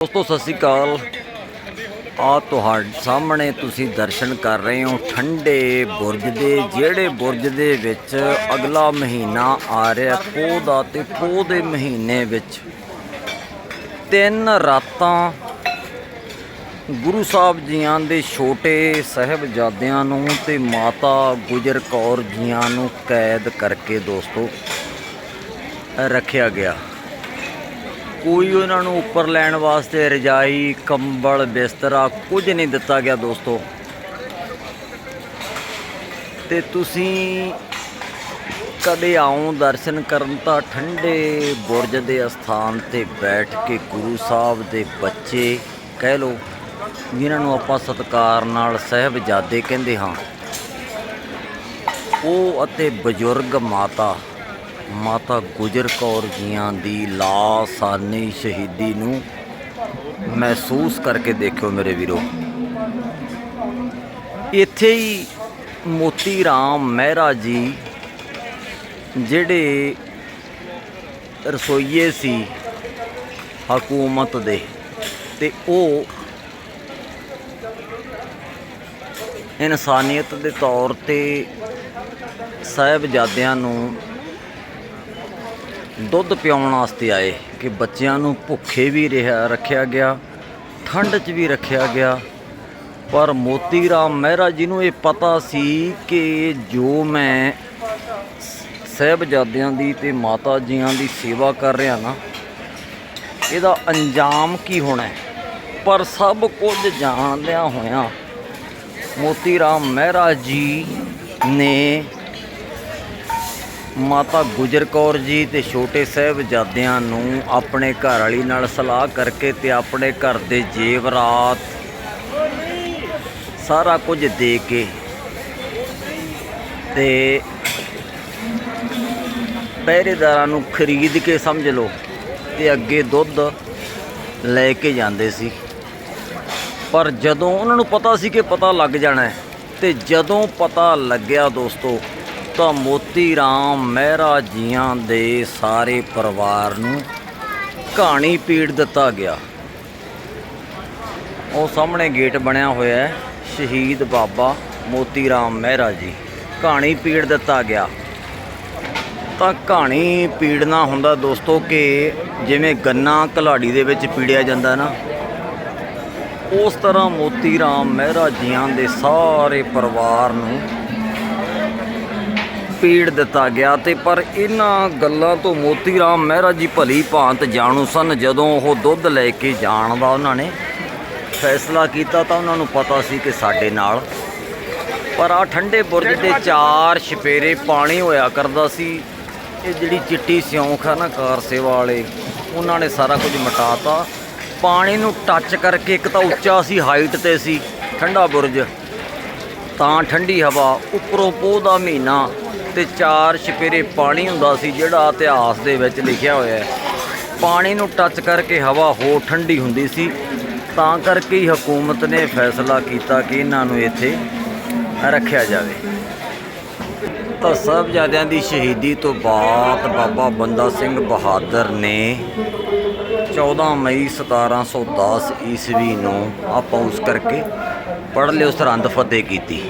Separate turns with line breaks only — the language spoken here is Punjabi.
ਦੋਸਤੋ, ਸਤਿ ਸ਼੍ਰੀ ਅਕਾਲ। ਆ ਤੁਹਾਡੇ ਸਾਹਮਣੇ ਤੁਸੀਂ ਦਰਸ਼ਨ ਕਰ ਰਹੇ ਹੋ ਠੰਡੇ ਬੁਰਜ ਦੇ, ਜਿਹੜੇ ਬੁਰਜ ਦੇ ਵਿੱਚ ਅਗਲਾ ਮਹੀਨਾ ਆ ਰਿਹਾ ਪੋਹ ਦਾ ਤੇ ਪੋਹ ਦੇ ਮਹੀਨੇ ਵਿੱਚ। ਤਿੰਨ ਰਾਤਾਂ ਗੁਰੂ ਸਾਹਿਬ ਜੀਆਂ ਦੇ ਛੋਟੇ ਸਹਿਬਜ਼ਾਦਿਆਂ ਨੂੰ ਤੇ ਮਾਤਾ ਗੁਜਰ ਕੌਰ ਜੀਆਂ ਨੂੰ ਕੈਦ ਕਰਕੇ ਦੋਸਤੋ, ਰੱਖਿਆ ਗਿਆ। ਕੋਈ ਉਹਨਾਂ ਨੂੰ ਉੱਪਰ ਲੈਣ ਵਾਸਤੇ ਰਜਾਈ, ਕੰਬਲ, ਬਿਸਤਰਾ ਕੁਝ ਨਹੀਂ ਦਿੱਤਾ ਗਿਆ ਦੋਸਤੋ। ਤੇ ਤੁਸੀਂ ਕਦੇ ਆਓ ਦਰਸ਼ਨ ਕਰਨ ਤਾਂ ਠੰਡੇ ਬੁਰਜ ਦੇ ਅਸਥਾਨ ਤੇ ਬੈਠ ਕੇ ਗੁਰੂ ਸਾਹਿਬ ਦੇ ਬੱਚੇ ਕਹਿ ਲੋ ਜਿਨ੍ਹਾਂ ਨੂੰ ਆਪਾਂ ਸਤਿਕਾਰ ਨਾਲ ਸਹਿਬਜ਼ਾਦੇ ਕਹਿੰਦੇ ਹਾਂ। ਉਹ ਅਤੇ ਬਜ਼ੁਰਗ ਮਾਤਾ ਮਾਤਾ ਗੁਜਰ ਕੌਰ ਜੀਆਂ ਦੀ ਲਾਸਾਨੀ ਸ਼ਹੀਦੀ ਨੂੰ ਮਹਿਸੂਸ ਕਰਕੇ ਦੇਖਿਓ ਮੇਰੇ ਵੀਰੋ। ਇੱਥੇ ਹੀ ਮੋਤੀ ਰਾਮ ਮਹਿਰਾ ਜੀ ਜਿਹੜੇ ਰਸੋਈਏ ਸੀ ਹਕੂਮਤ ਦੇ ਤੇ ਉਹ ਇਨਸਾਨੀਅਤ ਦੇ ਤੌਰ ਤੇ ਸਾਹਿਬਜ਼ਾਦਿਆਂ ਨੂੰ ਦੁੱਧ ਪਿਆਉਣ ਵਾਸਤੇ ਆਏ ਕਿ ਬੱਚਿਆਂ ਨੂੰ ਭੁੱਖੇ ਵੀ ਰਿਹਾ, ਰੱਖਿਆ ਗਿਆ, ਠੰਡ 'ਚ ਵੀ ਰੱਖਿਆ ਗਿਆ। ਪਰ ਮੋਤੀ ਰਾਮ ਮਹਿਰਾ ਜੀ ਨੂੰ ਇਹ ਪਤਾ ਸੀ ਕਿ ਜੋ ਮੈਂ ਸਹਿਬਜ਼ਾਦਿਆਂ ਦੀ ਤੇ ਮਾਤਾ ਜੀਆਂ ਦੀ ਸੇਵਾ ਕਰ ਰਿਹਾ ਨਾ, ਇਹਦਾ ਅੰਜਾਮ ਕੀ ਹੋਣਾ ਪਰ ਸਭ ਕੁਝ ਜਾਣਦਿਆਂ ਹੋਇਆਂ ਮੋਤੀ ਰਾਮ ਮਹਿਰਾ ਜੀ ਨੇ ਮਾਤਾ ਗੁਜਰ ਕੌਰ ਜੀ ਤੇ ਛੋਟੇ ਸਾਹਿਬਜ਼ਾਦਿਆਂ ਨੂੰ ਆਪਣੇ ਘਰ ਵਾਲੀ ਨਾਲ ਸਲਾਹ ਕਰਕੇ ਤੇ ਆਪਣੇ ਘਰ ਦੇ ਜੇਵਰਾਤ ਸਾਰਾ ਕੁਝ ਦੇ ਕੇ ਤੇ ਪਹਿਰੇਦਾਰਾਂ ਨੂੰ ਖਰੀਦ ਕੇ ਸਮਝ ਲਓ ਤੇ ਅੱਗੇ ਦੁੱਧ ਲੈ ਕੇ ਜਾਂਦੇ ਸੀ। ਪਰ ਜਦੋਂ ਉਹਨਾਂ ਨੂੰ ਪਤਾ ਸੀ ਕਿ ਪਤਾ ਲੱਗ ਜਾਣਾ ਹੈ ਤੇ ਜਦੋਂ ਪਤਾ ਲੱਗਿਆ ਦੋਸਤੋ ਤਾਂ ਮੋਤੀ ਰਾਮ ਮਹਿਰਾ ਜੀਆਂ ਦੇ ਸਾਰੇ ਪਰਿਵਾਰ ਨੂੰ ਕਹਾਣੀ ਪੀੜ ਦਿੱਤਾ ਗਿਆ। ਉਹ ਸਾਹਮਣੇ ਗੇਟ ਬਣਿਆ ਹੋਇਆ ਹੈ, ਸ਼ਹੀਦ ਬਾਬਾ ਮੋਤੀ ਰਾਮ ਮਹਿਰਾ ਜੀ। ਕਹਾਣੀ ਪੀੜ ਦਿੱਤਾ ਗਿਆ। ਤਾਂ ਕਹਾਣੀ ਪੀੜਨਾ ਹੁੰਦਾ ਦੋਸਤੋ ਕਿ ਜਿਵੇਂ ਗੰਨਾ ਕਲਾੜੀ ਦੇ ਵਿੱਚ ਪੀੜਿਆ ਜਾਂਦਾ ਨਾ, ਉਸ ਤਰ੍ਹਾਂ ਮੋਤੀ ਰਾਮ ਮਹਿਰਾ ਜੀਆਂ ਦੇ ਸਾਰੇ ਪਰਿਵਾਰ ਨੂੰ ਪੀੜ ਦਿੱਤਾ ਗਿਆ ਤੇ ਪਰ ਇਹਨਾਂ ਗੱਲਾਂ ਤੋਂ ਮੋਤੀ ਰਾਮ ਮਹਿਰਾ ਜੀ ਭਲੀ ਭਾਂਤ ਜਾਣੂ ਸਨ। ਜਦੋਂ ਉਹ ਦੁੱਧ ਲੈ ਕੇ ਜਾਣ ਦਾ ਉਹਨਾਂ ਨੇ ਫੈਸਲਾ ਕੀਤਾ ਤਾਂ ਉਹਨਾਂ ਨੂੰ ਪਤਾ ਸੀ ਕਿ ਸਾਡੇ ਨਾਲ। ਪਰ ਆ ਠੰਡੇ ਬੁਰਜ ਦੇ ਚਾਰ ਛਪੇਰੇ ਪਾਣੀ ਹੋਇਆ ਕਰਦਾ ਸੀ। ਇਹ ਜਿਹੜੀ ਚਿੱਟੀ ਸਿਉਂਖ ਆ ਨਾ ਕਾਰ ਸੇਵਾ ਵਾਲੇ ਉਹਨਾਂ ਨੇ ਸਾਰਾ ਕੁਝ ਮਿਟਾਤਾ। ਪਾਣੀ ਨੂੰ ਟੱਚ ਕਰਕੇ ਇੱਕ ਤਾਂ ਉੱਚਾ ਸੀ ਹਾਈਟ ਤੇ ਸੀ ਠੰਡਾ ਬੁਰਜ। ਤਾਂ ਠੰਡੀ ਹਵਾ ਉੱਪਰੋਂ ਪੋਹ ਦਾ ਮਹੀਨਾ ਤੇ ਚਾਰ ਛਪੇਰੇ ਪਾਣੀ ਹੁੰਦਾ ਸੀ, ਜਿਹੜਾ ਇਤਿਹਾਸ ਦੇ ਵਿੱਚ ਲਿਖਿਆ ਹੋਇਆ ਹੈ। ਪਾਣੀ ਨੂੰ ਟੱਚ ਕਰਕੇ ਹਵਾ ਹੋਰ ਠੰਡੀ ਹੁੰਦੀ ਸੀ, ਤਾਂ ਕਰਕੇ ਹੀ ਹਕੂਮਤ ਨੇ ਫੈਸਲਾ ਕੀਤਾ ਕਿ ਇਹਨਾਂ ਨੂੰ ਇੱਥੇ ਰੱਖਿਆ ਜਾਵੇ। ਤਾਂ ਸਾਹਿਬਜ਼ਾਦਿਆਂ ਦੀ ਸ਼ਹੀਦੀ ਤੋਂ ਬਾਅਦ ਬਾਬਾ ਬੰਦਾ ਸਿੰਘ ਬਹਾਦਰ ਨੇ 14 ਮਈ 1710 ਈਸਵੀ ਨੂੰ ਆਪਾਂ ਉਸ ਕਰਕੇ ਪੜ੍ਹ ਲਿਓ, ਸਰਹੰਦ ਫਤਿਹ ਕੀਤੀ।